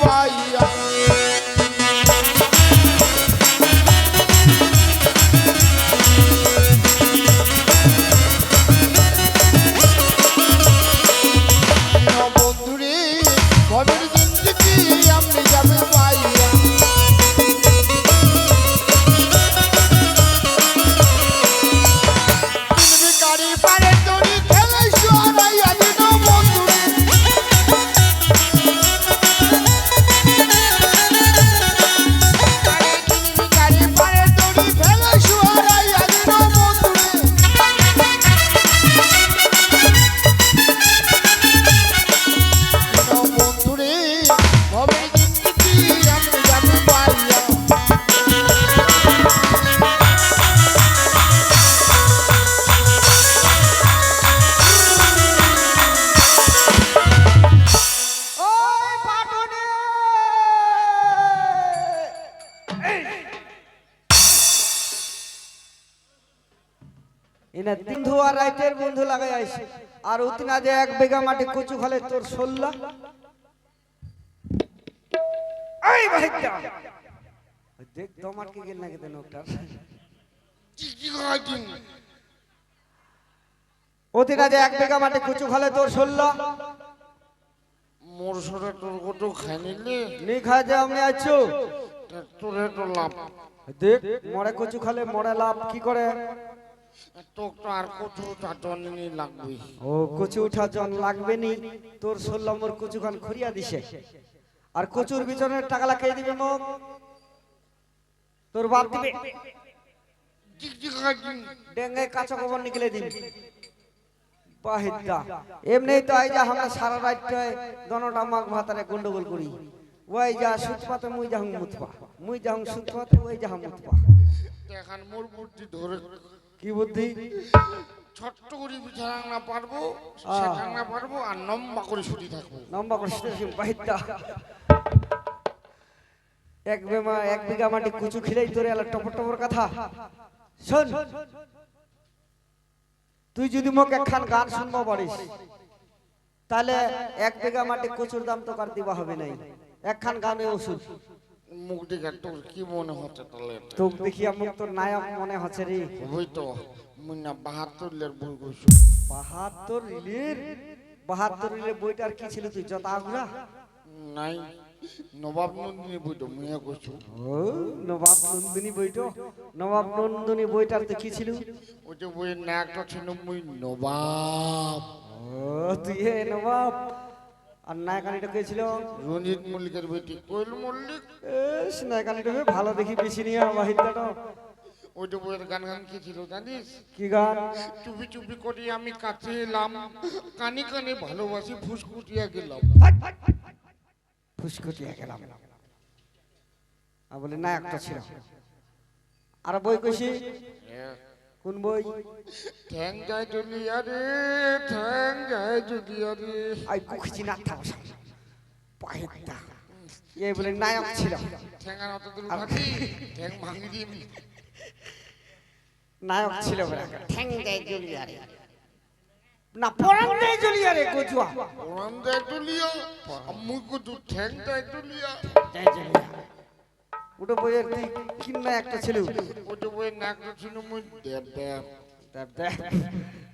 Why? আর উতিনা যে এক বিঘা মাটি কচু খালে তোর এই ভাইটা দেখ তোমার কি গেল নাকি দেন ওটার অতিনা যে এক বিঘা মাটি কচু খালে তোর মোর সরে তোর কত খাই নিলে নি খায় যে আমি আছো তোরে তো লাভ। দেখ মরে কচু খালে মরে লাভ কি করে? তোর তো আর কত চাটনি লাগবে। ও কচু উঠা জন লাগবে নি? তোর ষোলো মোর কচু দিছে। আর কচুর টাকা দিবে মোক তোর বাপ দিবে। কাঁচা নিকলে বাহিদা এমনি তো আই যা আমরা সারা রাতটা দনটা মাগ ভাতারে গন্ডগোল করি। ওই যা সুতপাতে মুই যাহুং মুতপা। মুই যাহুং সুতপাতে ওই যাহুং মুতপা। এখন মোর বুদ্ধি ধরে কি বুদ্ধি? ছোট্ট করে বিছানা না পারব। সেটা না পারব আর লম্বা করে ছুটি থাকব। লম্বা করে শুনেছি বাহিদা এক বেমা এক বিঘা মাটি কুচু খিলেই তোরে আলা টপর টপর কথা। শোন। তুই যদি মোক একখান গান শুনব পারিস তাহলে এক বিঘা মাটি কচুর দাম তো কার দিবা হবে নাই। একখান গানে ওষুধ মুখ দিকে তোর কি মনে হচ্ছে তাহলে? তোক দেখি আমার তোর নায়ক মনে হচ্ছে রে। ওই তো মুই না বাহাত্তর লের ভুল করছ বাহাত্তর রিলের বাহাত্তর রিলের বইটার কি ছিল তুই যত আগুরা নাই নবাব নন্দিনী বইতো মুইয়া করছ ও নবাব নন্দিনী বইটো নবাব নন্দিনী বইটার তো কি ছিল? ওই যে বইয়ের নায়কটা ছিল মুই নবাব। ও তুই হে নবাব। আর নায়কানিটা কে ছিল? রঞ্জিত মল্লিকের বেটি। কোয়েল মল্লিক? এস নায়কানিটা ভালো দেখি বেশি নিয়ে বাহিদাটা ওই যে বইয়ের গান গান কি ছিল জানিস? কি গান? চুপি চুপি করে আমি কাছে এলাম কানে কানে ভালোবাসি ফুসকুটিয়া গেলাম। ফুসকুটিয়া গেলাম। আর বলে নায়কটা ছিল। আর বই কইছি? কোন বই ঠ্যাং যায় জুলিয়া রে ঠ্যাং যায় জুলিয়া রে আই কুখিছি না থাও বাহিদা এ বলে নায়ক ছিল ঠ্যাঙ্গার অত দূর খাতি ঠ্যাং ভাঙি দিম নায়ক ছিল বলে ঠ্যাং দেয় জুলিয়া রে না পরান দেয় জুলিয়া রে কচুয়া ওরান যায় জুলিয়া মুই কত ঠ্যাং যায় জুলিয়া ওটা বইয়ের তুই কিন্না একটা ছিল যে বইয়ের নায়কটা ছিল মুই দেব দেব। তার দেখ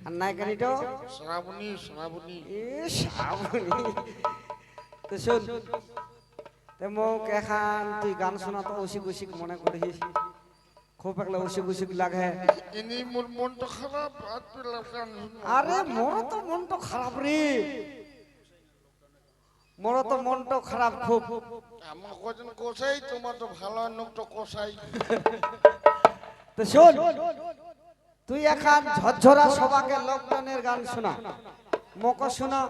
আর নায়কানিটাও? শ্রাবণী শ্রাবণী। এ শ্রাবণী। তো শোন তে মোক এখান তুই গান শোনা তো অসিক মনে করিস। খুব একলা অসিক অসিক লাগে। ইনি মোর মনটা খারাপ আর মোর তো মন তো খারাপ রে মোর তো মনটা খারাপ খুব। আমার কজন কষাই তোমার তো ভালো লোক তো কষাই। তো শোন তুই এখন ঝরঝরা সবাকে লকডাউনের গান শোনা। মক শোনা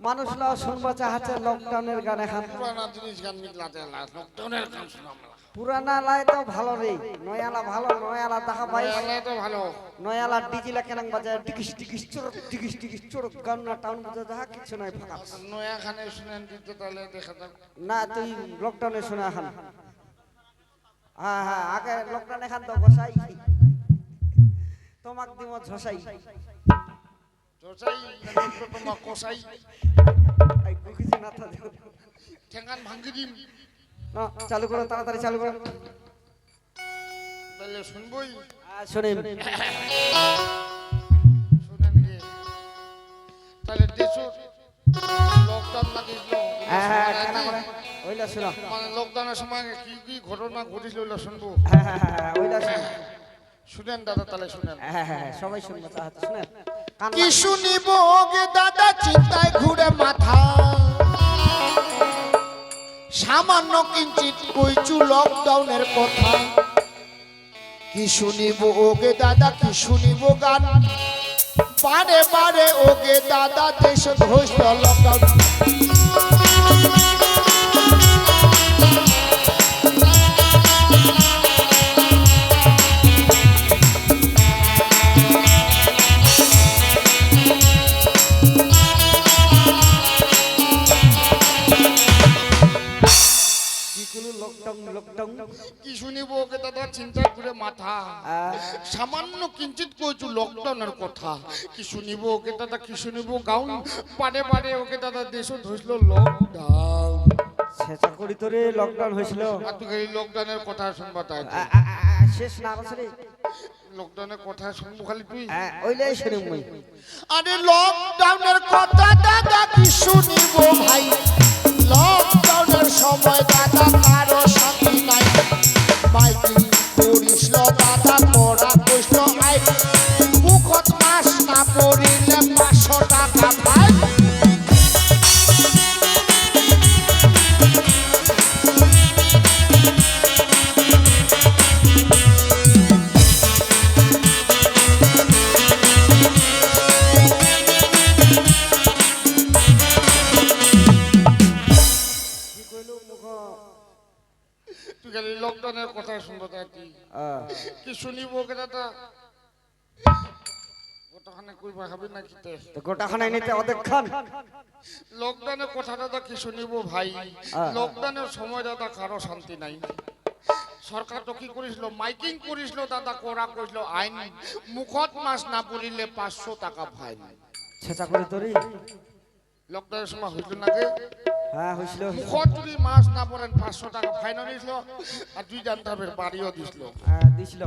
মানুষ লাও শুনবা চাহাচ্ছে লকডাউনের গান এখন। পুরানা জিনিস গান মিলাতে লকডাউনের গান শোনাম পুরানা লাই তো ভালো রে নয়ালা ভালো নয়ালা দেখা পাই। তো ভালো। নয়ালা ডিজিলা কেন বাজায় টিকিস টিকিস চড়ক টিকিস টিকিস চড়ক গান না টাউন বাজায় দেখা কিছু নাই ফাঁকা। নয়া খানে শুনেন দিতে তাহলে দেখা যাক। না তুই লকডাউনে শোনা এখন হ্যাঁ হ্যাঁ আগে লকডাউন এখন তো বসাই। তোমাক দিম ঝসাই। কষাই তোমার কষাই। এই কুকিজি না থাকে ঠেঙ্গান ভাঙ্গি দিম। না, চালু করো তাড়াতাড়ি চালু করো। তাহলে শুনবই। আহ, শোনেন। শুনেন গে। তাহলে লকডাউন হ্যাঁ হ্যাঁ কেন করে শোনো। মানে লকডাউনের সময় কি কি ঘটনা ঘটেছিল ওগুলো শুনব। হ্যাঁ হ্যাঁ হ্যাঁ ওইটা শুনেন দাদা তাহলে শুনেন। হ্যাঁ হ্যাঁ হ্যাঁ সবাই শুনব তাহলে শুনেন। কি শুনিব গে দাদা চিন্তায় ঘুরে সামান্য কিঞ্চিত কইচু লকডাউনের কথা। কি শুনিব ওগে দাদা, কি শুনিব গান? বারে বারে ওগে দাদা, দেশ ধৈর্য লকডাউন আহ, সামান্য কিঞ্চিত কইছু লকডাউনের কথা। কি শুনিব ওকে দাদা কি শুনিব? গাউন পারে পারে ওকে দাদা দেশ ধরছিল লকডাউন শেষা করি তোরে লকডাউন হয়েছিল। খালি লকডাউনের কথা শুনবা তাই শেষ না রে লকডাউনের কথা শুনব খালি তুই। হ্যাঁ ওইটাই শুনুম মই। আরে লকডাউনের কথা দাদা কি শুনিব ভাই? লকডাউনের সময় দাদা কারও শান্তি নাই। মাইকিং ল দাদা পড়া কৃষ্ণ আই তুই খালি লকডাউনের কথা শুনব কি? দাদা কইবা হবে না কিতে তো? গোটাখানে নিতে অদেক্ষণ লকডাউনের কথা দাদা কি শুনিব ভাই। লকডাউনের সময় দাদা কারও শান্তি নাই। সরকার তো কি করেছিল মাইকিং করেছিল দাদা করা করেছিল আইন। মুখত মাছ না পড়িলে পাঁচশো টাকা ফাইন। করি লকডাউনের সময় হইল নাকি হ্যাঁ না পড়েন টাকা আর দুই বাড়িও দিছিল হ্যাঁ দিছিল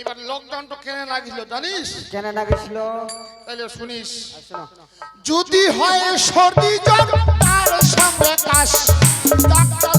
এবার লকডাউন তো কেন লাগিছিল জানিস? কেন লাগিছিল গেছিল? তাহলে শুনিস যদি হয় সর্দি জ্বর তার সামনে কাশ। Doctor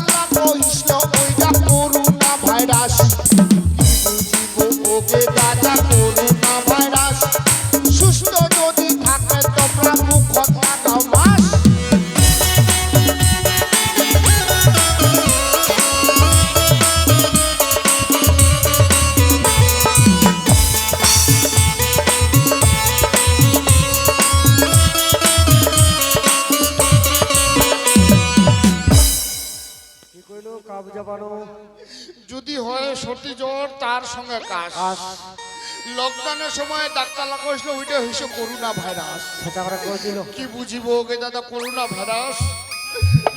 corona virus. শেষা করে কইছিল কি বুঝিব ওকে দাদা করোনা ভাইরাস?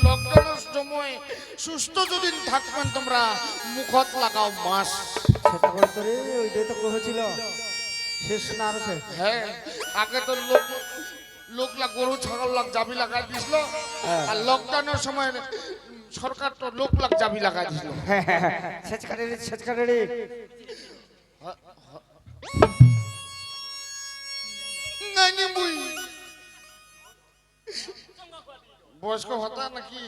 লকডাউনের সময় সুস্থ যদি থাকবেন তোমরা মুখত লাগাও মাস শেষা করে তোরে ওইটাই তো কইছিল শেষ না আর আছে। হ্যাঁ আগে তো লোক লোকলা গরু ছাগল লাগ জাবি লাগাই দিছিল হ্যাঁ। আর লকডাউনের সময় সরকার তো লোক লাগ জাবি লাগাই দিছিল। হ্যাঁ হ্যাঁ হ্যাঁ। শেষ রে শেষ করে রে নাইনি মুই বয়স্ক ভাতা নাকি?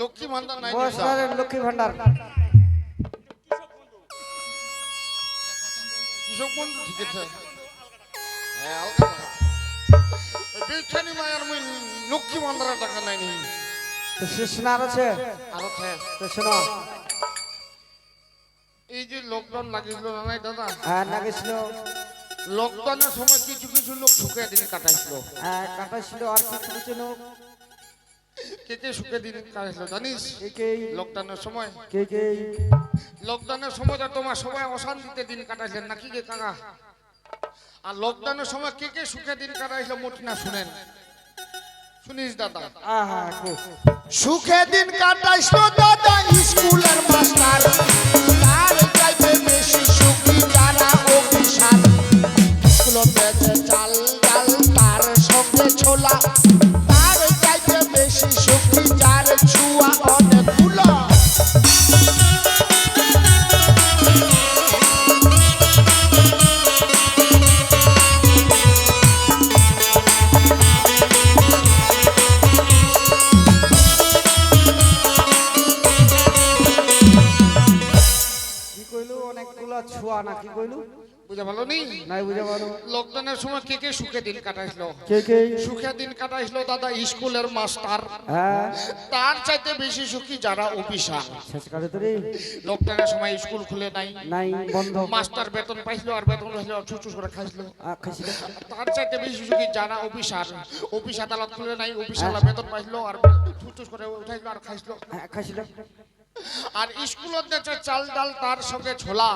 লক্ষ্মী ভান্ডার নাই বয়স লক্ষ্মী ভান্ডার। কৃষক বন্ধু ঠিক আছে। হ্যাঁ হালকা না। ওই বেইখানি মায়ের মুই লক্ষ্মী ভান্ডারের টাকা নাইনি। তো শেষ আর আছে? আরও থাকে তো এই যে লকডাউন লাগিয়েছিল না দাদা? হ্যাঁ না গেছিল লকডাউনের সময় কিছু কিছু লোক সুখে দিন কাটাইছিল। কাটাইছিল আর কিছু কিছু লোক। কে কে সুখে দিন কাটাইছিল জানিস? কে কে? লকডাউনের সময়। কে কে? লকডাউনের সময় তোমার সবাই অশান্তিতে দিন কাটাইছেন নাকি কে কাকা? আর লকডাউনের সময় কে কে সুখে দিন কাটাইছিল মোটি না শুনেন। শুনিস দাদা? সুখে দিন কাটাইছিল দাদা স্কুলের মাস্টার। তার চাইতে বেশি স্কুলতে বুঝা ভালো নি নাই বুঝে পারো লকডাউনের সময় কে কে সুখে দিন কাটাইছিল? কে কে? সুখে দিন কাটাইছিল দাদা স্কুলের মাস্টার। হ্যাঁ। তার চাইতে বেশি সুখী যারা অফিসার। শেষ করে তো রে লকডাউনের সময় স্কুল খুলে নাই। নাই বন্ধ। মাস্টার বেতন পাইছিল আর বেতন হইল চুচু করে খাইছিল। তার চাইতে বেশি সুখী যারা অফিসার। অফিস আদালত খুলে নাই অফিসার বেতন পাইছিল আর চুচু করে উঠাইছিল আর খাইছিল। হ্যাঁ, খাইছিল। আর স্কুলতে চাল ডাল তার সঙ্গে ছোলা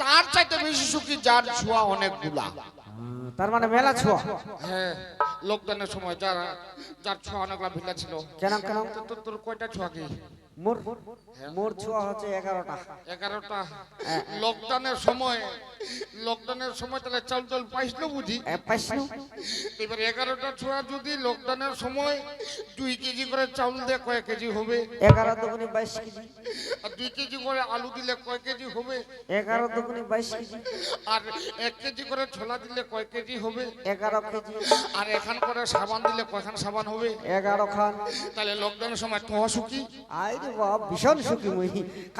তার চাইতে বেশি সুখী যার ছোঁয়া অনেকগুলা। তার মানে মেলা ছোঁয়া। হ্যাঁ লকডাউনের সময় যারা যার ছোঁয়া অনেকগুলা ভিলা ছিল। কেন কেন? তোর কয়টা ছোঁয়া কি? মোর মোর ছোয়া হচ্ছে এগারোটা। এগারোটা। লকডাউনের সময় লকডাউনের সময় তাহলে চাল চাল পাইছিল বুঝি? পাইছিল এবার এগারোটা ছোঁয়া যদি লকডাউনের সময় দুই কেজি করে চাউল দিয়ে কয় কেজি হবে? এগারো দুগুনি বাইশ কেজি। আর দুই কেজি করে আলু দিলে কয় কেজি হবে? এগারো দুগুনি বাইশ কেজি। আর এক কেজি করে ছোলা দিলে কয় কেজি হবে? এগারো কেজি। আর এখান করে সাবান দিলে কয়খান সাবান হবে? এগারো খান। তাহলে লকডাউনের সময় তোহা সুখী আই রে বাপ ভীষণ সুখী মুই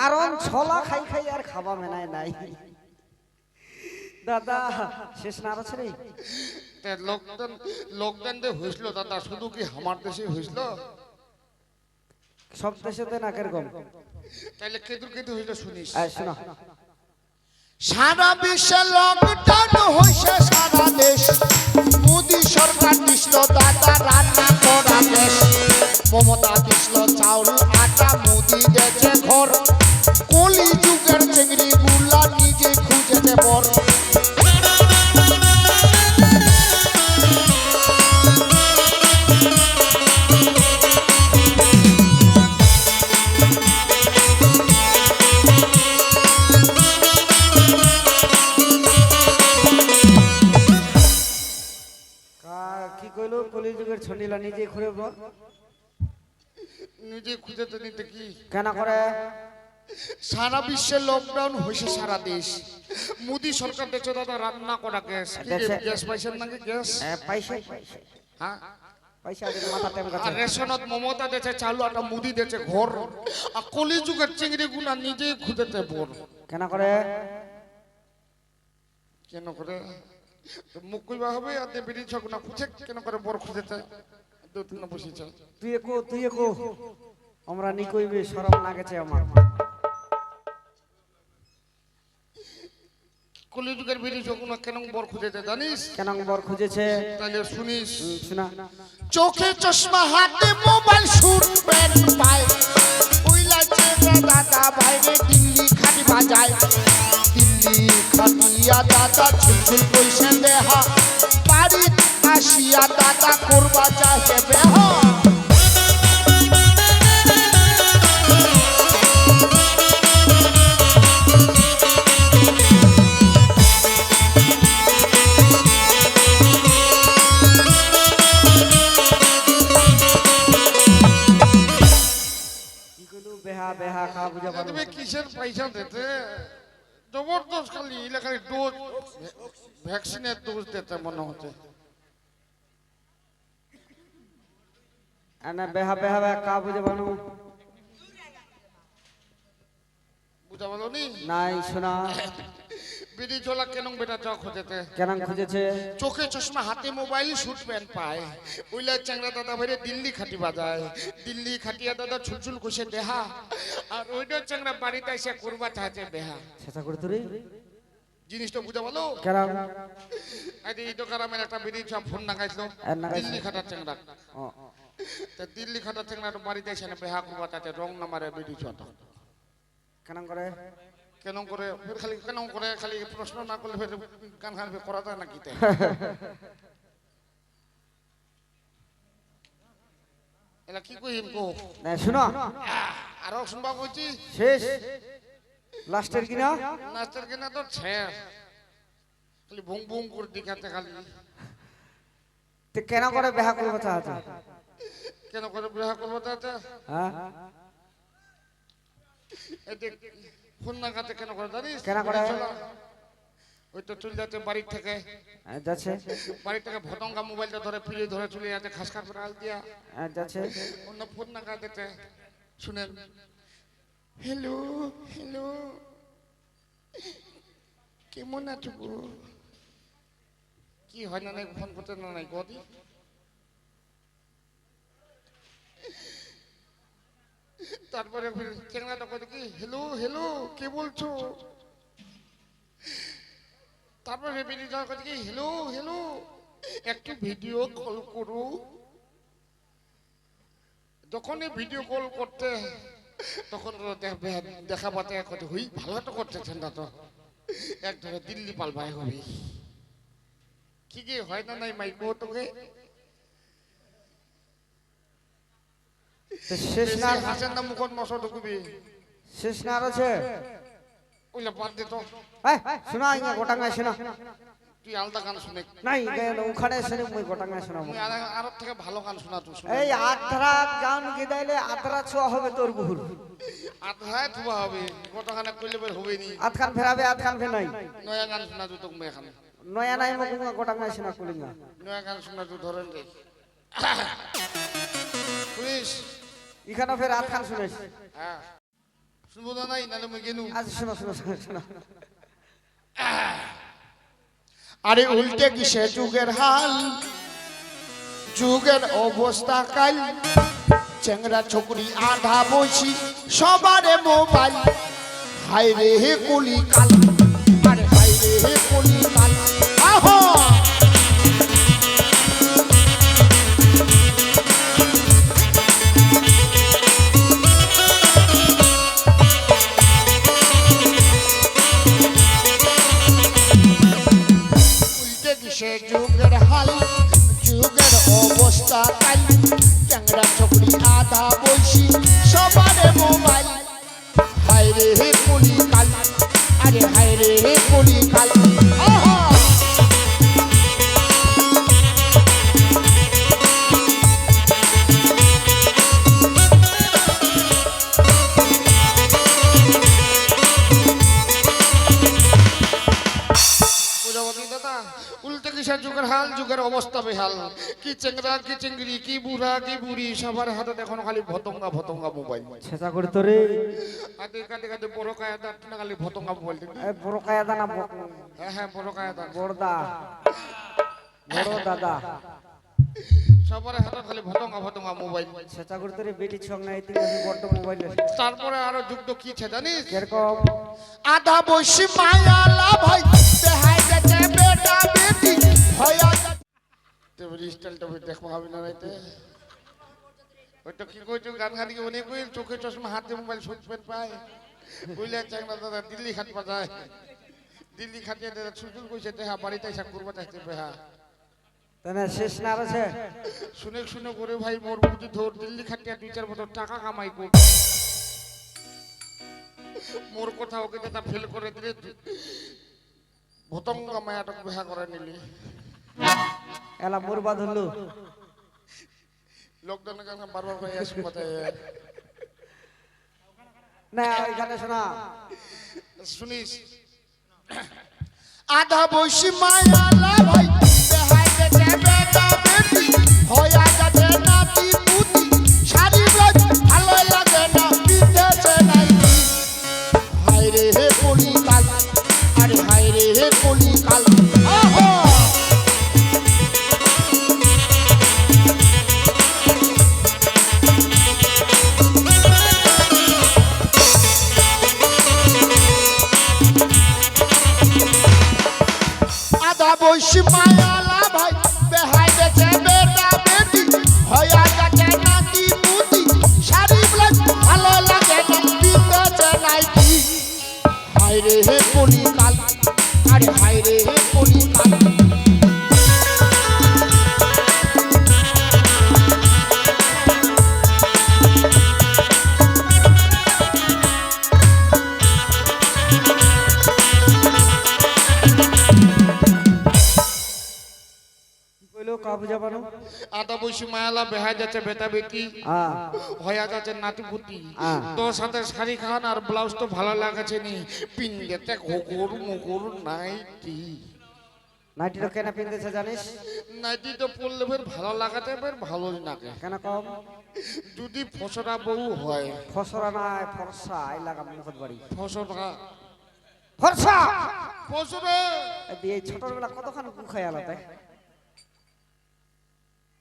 কারণ ছলা খাই খাই আর খাবা মেনায় নাই। দাদা শেষ না আছে রে? তে লকডাউন লকডাউন যে হয়েছিল দাদা শুধু কি আমার দেশে হয়েছিল সব দেশেতে না কীরকম? তাহলে কেদুর কেদু হয়েছিল শুনিস। শোনো। সারা বিশ্বে লকডাউন হয়েছে সারা দেশ। মোদি সরকার দিছিল দাদা রান্না করা দেশ। মমতা দিছিল চাউল আটা, মোদি গেছে ঘর। কলি যুগের চিংড়ি গুলা নিজে খুঁজে দেবর কলিযুগের ছনিলা নিজে ঘুরে বল। নিজে খুঁজে তো নিতে কি? কেন করে? সারা বিশ্বে লকডাউন হয়েছে সারা দেশ। মোদি সরকার দেখছে দাদা রান্না করা গ্যাস। গ্যাস পাইছেন নাকি গ্যাস? পয়সা হ্যাঁ? রেশনত মমতা দেছে চালু একটা মুদি দেছে ঘর। আর কলি যুগের চিংড়ি গুনা নিজেই খুঁজেতে বোর কেন করে? কেন করে? মুখ কইবা হবে আর তে বেরি ছগুনা খুঁজে কেন করে বর খুঁজেতে দু তিন বসেছে তুই একো তুই একো। আমরা নি কইবে শরম লাগেছে আমার। কলি যুগের বেরি ছগুনা কেন বর জানিস? কেন বর খুঁজেছে? তাহলে শুনিস। শোনা। চোখে চশমা হাতে মোবাইল প্যান্ট পায়। উইলা দাদা বাইরে দিল্লি খাটি বাজায়। দিল্লি খাটিয়া দাদা ছুটছুট কইছে দেহা বাড়ি আসিয়া দাদা করবা চাহে বেহা কিসের পয়সা দিতে? জবরদস্ত খালি খালি ডোজ, ভ্যাকসিনের ডোজ দিতে মনে হচ্ছে। এনে বেহা বেহা কা বুঝা পারো বুঝা বলো নি নাই শোনা। বিড়ি ঝোলা কেন বেটা চা খোঁজেতে? কেন খুঁজেছে? চোখে চশমা হাতে মোবাইল শুট প্যান্ট পায়। চ্যাংরা দাদা ভাইরে দিল্লি খাটি বাজায়। দিল্লি খাটিয়া দাদা ছুলছুল কষে দেহা। আর ওইটা চ্যাংরা বাড়িতে এসে করবা চাচ্ছে বেহা সেটা করে তুই জিনিসটা বুঝা বলো কেন? আরে এই দোকান একটা বিড়ি চা ফোন নাগাইছিল আর নাগাইছিল? দিল্লি খাটার চ্যাংরা। ও, তা দিল্লি খাটার চ্যাংরা বাড়িতে এসে না বেহা করবা চাচ্ছে রং নামারে বিড়ি চাটা কেন করে? কেন করে? ফের খালি কেন করে? খালি প্রশ্ন না করলে ফের কান খান করা যায় নাকি তে? এলা কি কইম কো? না শোনো। আরও শুনবা কইছি? শেষ। লাস্টের কিনা নাচের কিনা তো? ছে খালি বুং বুং করে দেখাতে খালি। তে কেন করে বেহা করব চাহাতে কেন করে বিবাহ করব তাতে হ্যাঁ? এই যে ফোন না কেন করে জানিস? কেন করে? ওই তো চলে যাচ্ছে বাড়ি থেকে। হ্যাঁ, যাচ্ছে। বাড়ি থেকে ভটঙ্গা মোবাইলটা ধরে ধরে চলে যাচ্ছে খাস খাস দিয়া। হ্যাঁ, যাচ্ছে। অন্য ফোন না কাঁদেতে শুনেন। Hello hello. কেমন আছো গো? কি হয় না নাই ফোন করতে না নাই গদি তারপরে চেংড়াটা কত কি? হ্যালো হ্যালো, কে বলছো? তারপরে বেরিয়ে কথা কি? হ্যালো হ্যালো, একটু ভিডিও কল করু। যখনই ভিডিও কল করতে, তখন দেখা পাতে কত হুই, ভালো তো করতেছেন না তো। এক ধরে দিল্লি পালবাই হবি। কি কি হয় না নাই, মাইকো তোকে শেষ না হাসেন না মুখত মশো ঢুকবি। শেষ না আছে? ওইলে বাদ দে তো। এই, শোনা ইঙ্গা গোটাঙ্গায় শোনা। তুই আলাদা গান শুনে নাই ওখানে শুনে মুই গোটাঙ্গায় শোনাবো। আর- থেকে ভালো গান শোনা তুই এই আদ্রা গান গিদাইলে আদ্রা ছোয়া হবে তোর বহুর আধায় থুবা হবে কতখানে কইলে বের হবে নি আধখান ফেরাবে আধখান ফের নাই। নয়া গান শোনা তুই তোকে এখানে। নয়া নাই মোক গোটাঙ্গায় শোনা কুলিঙ্গা। নয়া গান শোনা তুই ধরেন রে। শুনিস এখানে ফের আধখান শুনিস হ্যাঁ। শুনব না নাই নাহলে মুই গেলু আজ শোনো শোনো শোনো শোনো। আরে উল্টে কিসে যুগের হাল? যুগের অবস্থা কাল। চেংরা ছকুরি আধা বসি সবারে মোবাইল। হাই রে হে কলি কাল আরে হাই রে হে কলি কিসে যুগের হাল, যুগের অবস্থা কাল ট্যাংরা চকরি আধা বলছি সবার মোবাইল। হায় রে হে কলি আরে হায় রে হে কাল আহা যুগের অবস্থা বেহাল। কি চেংরা কি চেংড়ি কি বুড়া কি বুড়ি সবার হাতে এখন খালি ভতঙ্গা ভতঙ্গা মোবাইল। ছেঁচা করে তোরে। হাতে কাটে কাটে বড় কায়া দাঁত না খালি ভতঙ্গা মোবাইল এই বড় কায়া দানা হ্যাঁ হ্যাঁ বড় কায়া দাঁত বড়দা। বড় দাদা। সবার হাতে খালি ভতঙ্গা ভতঙ্গা মোবাইল। ছেঁচা করে তোরে বেটি ছং নাই তিন বড় মোবাইল তারপরে আরও যুগ কি ছে জানিস? কীরকম? আধা বসি মায়ালা ভাই দেখাই যাচ্ছে বেটা বেটি হয়া তুমি স্টাইলটা দেখো হবে না রাইতে ওইটা কি কইছো গান গান কি অনেক কইল চোখে চশমা হাতে মোবাইল শুনবেন পায় বুঝলে চাংনা দাদা দিল্লি খাট পাজায় দিল্লি খাটিয়ে দাদা সুযোগ কইছে দেখা বাড়িতে এসে করব চাইছে বেহা তাহলে শেষ না আছে শুনে শুনে করে ভাই মোর বুঝি ধর দিল্লি খাটিয়ে দুই চার বছর টাকা কামাই কর মোর কথা ওকে দাদা ফেল করে দিলে ভতঙ্গা মায়াটক বিহা করে নিলি এলা বরবাদ হলো লোকজন বারবার করে আসুন কথায়? না এখানে শোনা। শুনিস? আধা বৈশি মায়ালা ভাই গেছে বেটা? বেটি হয়া নাতি আধা বৈশি মায়ালা বেহাই যাচ্ছে বেটা বেটি হ্যাঁ যাচ্ছে নাতি পুতি। তোর সাথে শাড়ি খান আর ব্লাউজ তো ভালো লাগাছে নি। পিন্ডেতে ঘোগর মুগর নাইটি। নাইটিটা কেন পিনতেছে জানিস? নাইটি তো পরলে বের ভালো লাগাতে বের ভালো লাগে। কেন কম? যদি ফসরা বউ হয়। ফসরা নাই ফরসা এই লাগা মুখত বাড়ি। ফসরা। ফর্সা! এই দিয়ে ছোটবেলা কতখানি গু খাই আলাদা।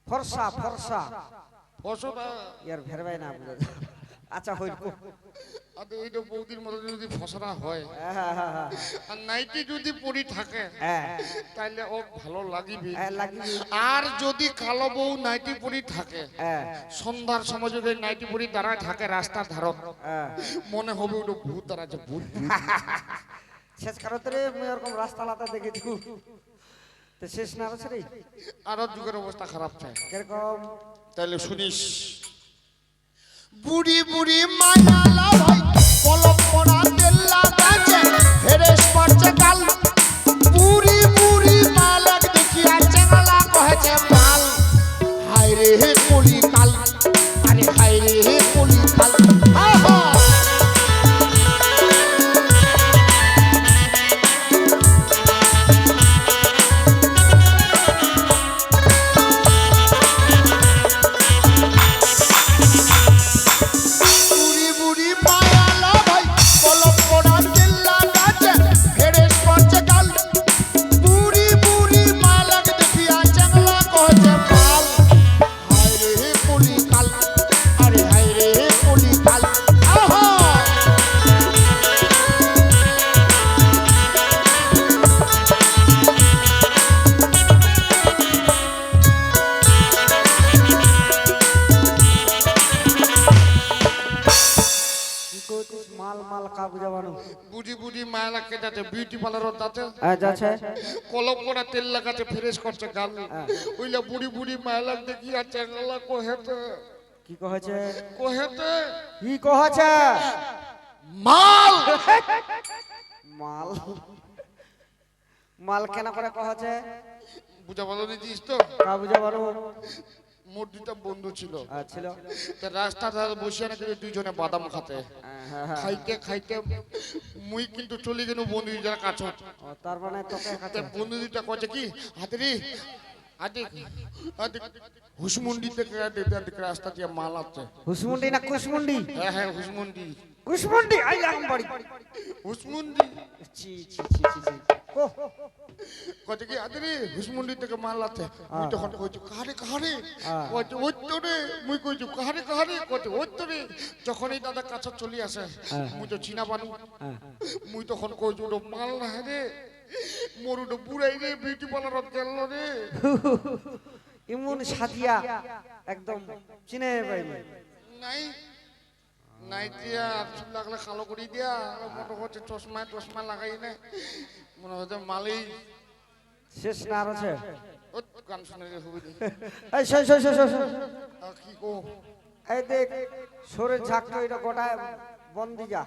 ফর্সা ফর্সা। পশুরে ইয়ার ভেরবাই না বুঝে আচ্ছা হইল আর এইটা বৌদির মতো যদি ফসরা হয় হ্যাঁ হ্যাঁ হ্যাঁ আর নাইটি যদি পরি থাকে হ্যাঁ। তাহলে ও ভালো লাগিবি। আর যদি কালো বউ নাইটি পরি থাকে হ্যাঁ। সন্ধ্যার সময় যদি নাইটি পরি দাঁড়ায় থাকে রাস্তার ধারত হ্যাঁ। মনে হবে ওটা ভূত দাঁড়াচ্ছে ভূত। শেষ কারতরে মুই এরকম রাস্তা লাতা দেখেছি। তো শেষ না আছে রে। আরও যুগের অবস্থা খারাপ কীরকম? তাহলে শুনিস। বুড়ি বুড়ি মায়ালা মায়ালা বিউটি পার্লারত যাতে হ্যাঁ যাচ্ছে। কলম করা তেল লাগাতে ফ্রেশ করছে গাল ওইলা বুড়ি বুড়ি মায়ালাক দেখি আর চেঙ্গালা কহেতে। কি কহেছে? কহেতে। কি কহেছে? মাল। মাল। মাল কেন করে কহেছে? বুঝা ভালো নিছিস তো কাগজে বানো মোর দুটা বন্ধু ছিল। ছিল? তা রাস্তা ধারে বসে কিন্তু দুইজনে বাদাম খাতে। খাইতে খাইতে মুই কিন্তু চলে গেল বন্ধু দুইটার কাছে। তার মানে তোকে বন্ধু দুইটা কছে কি হাতেরি হাতে হাতে হুসমুন্ডি থেকে রাস্তা দিয়ে মাল আছে হুসমুন্ডি না কুসমুন্ডি হ্যাঁ হ্যাঁ হুসমুন্ডি কুসমুন্ডি আই লাগাম বাড়ি হুসমুন্ডি ছি ছি ছি ছি ও কত কি আদরে হুসমুন্ডি থেকে মাল আছে মুই তখন কইছি কারে কারে হ্যাঁ। কইছি ওই তো রে মুই কইছি কারে কারে কইছি ওই তো রে যখন এই দাদা কাছে চলি আসে মুই তো চিনা হ্যাঁ। মুই তখন কইছি ওটা মাল না রে মোর ওটা বুড়াই রে বিউটি পার্লারত গেল রে ইমন সাদিয়া একদম চিনে পাইনি নাই নাই দিয়া চুল লাগলে কালো করে দিয়া আর মনে হচ্ছে চশমা টশমা লাগাই না মনে হচ্ছে শেষ না আর আছে? গান শুনে এই শোন শোন শোন। কি কো এই দেখ সরের ঝাঁকটা এটা গোটায় বন্দি যা।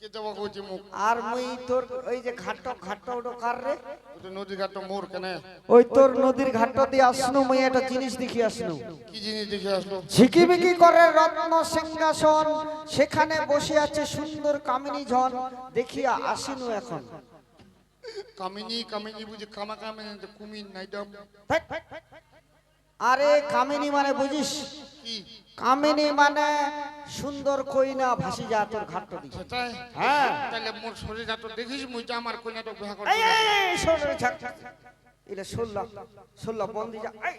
কে যাবা কইছি মুখ? আর মুই তোর ওই যে ওটা কার রে। ওটা ঘাট মোর কেনে? ওই তোর নদীর ঘাট দিয়ে আসনু মুই একটা জিনিস দেখি আসনু। কি জিনিস দেখে আসলো? ঝিকিমিকি করে রত্ন সিংহাসন সেখানে বসে আছে সুন্দর কামিনী জন। দেখিয়া আসিনু এখন। কামিনী কামিনী বুঝি কামা কামিনী তো কুমির নাইডাম। আরে কামিনী মানে বুঝিস? কি? কামিনী মানে সুন্দর কইনা ভাসি যা তোর ঘাট দিকে সেটাই? হ্যাঁ। তাহলে মোর শরীর যা তো দেখিস মুই যে আমার কইনা তো বিয়া করতে এই, এই, সরে ঝাঁক। এটা ষোলো ষোলো বন্দি যা। এই।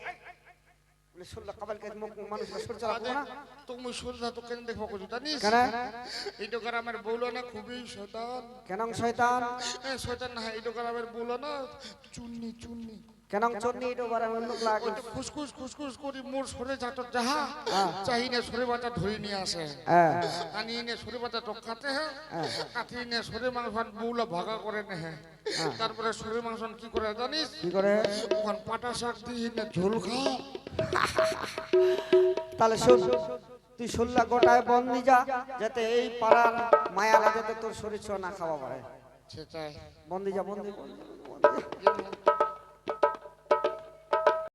বলে ষোলো কাবাল কাজ মুখ মানুষ সর চালাবো না। তো মুই শরীর তো কেন দেখব কইছি জানিস? কেন? এই দোকান আমার বউলো না খুবই শয়তান। কেন শয়তান? এ শয়তান না এই দোকান আমার বউলো না চুন্নি চুন্নি। কেন চন্নি এটা বারে লোক লাগে ওই তো খুসখুস খুসখুস করি মোর সরে যাহা চাহি না সরে বাটা ধরে নিয়ে আসে। হ্যাঁ। আনি নে সরে বাটা খাতে হ্যাঁ কাটি নে সরে মাংস বউলা ভাগা করে নে হ্যাঁ। তারপরে সরে মাংস কি করে জানিস? কি করে? ওখান পাটা শাক দিয়ে নে ঝোল খা। তাহলে শোন তুই ষোল্লা গোটায় বন্দি যা যাতে এই পাড়ার মায়ালা যাতে তোর শরীর ছোঁয়া না খাওয়া পারে। সেটাই। বন্দি যা বন্দি বন্দি।